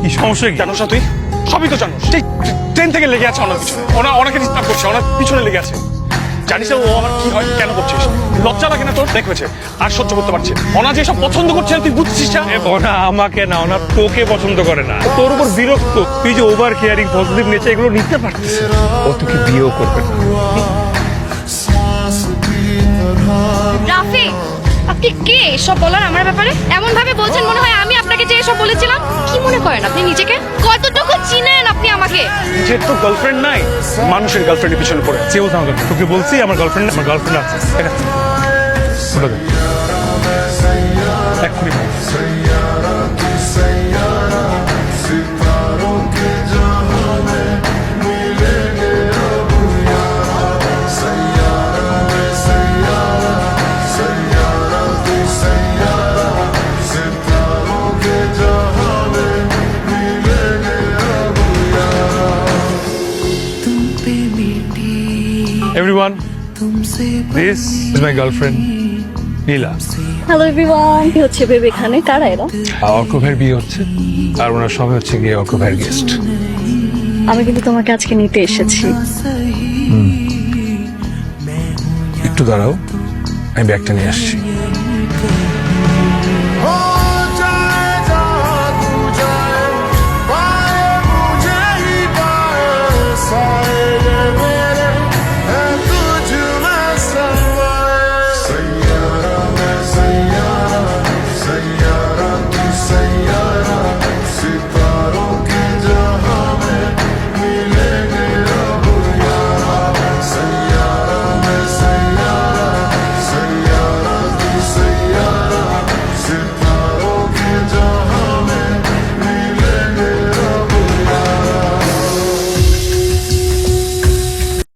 কি সমস্যা কি? জানোস না তুই? সবই তো জানোস। ট্রেন থেকে লেগে আছে ওনার পিছনে ওনা ওনাকে ডিস্টার্ব করছে ওনার পিছনে লেগে আছে। জানিস ও আমার কি হয় কেন করছিস? লজ্জা লাগে না তোর? দেখেছে আর সহ্য করতে পারছে ওনা যে সব পছন্দ করছে না তুই বুঝছিস না? ওনা আমাকে না ওনা তোকে পছন্দ করে না। তোর উপর বিরক্ত। তুই যে ওভার কেয়ারিং পজিটিভ নেচার এগুলো নিতে পারছিস ও তোকে বিয়েও করবে না। রাফি আপনি কে? এসব বলার আমার ব্যাপারে? এমন ভাবে বলছেন মনে হয় আমি আপনাকে যে এসব বলেছিলাম কি মনে করেন আপনি নিজেকে? কতটুকু চিনেন আপনি আমাকে। নিজের তো গার্লফ্রেন্ড নাই মানুষের গার্লফ্রেন্ডের পিছনে পড়ে। চেয়েও থাকবে তোকে বলছি আমার গার্লফ্রেন্ড আমার গার্লফ্রেন্ড আছে। এক্ষুনি বল। Everyone, this my girlfriend girlfriend, Nila hello everyone কি হচ্ছে বেবি এখানে কারা এরা? অর্ক ভাইয়ের বিয়ে হচ্ছে আর ওনার সবাই হচ্ছে গিয়ে অর্ক ভাইয়ের গেস্ট আমি কিন্তু তোমাকে আজকে নিতে এসেছি। একটু দাঁড়াও আমি ব্যাগটা নিয়ে আসছি।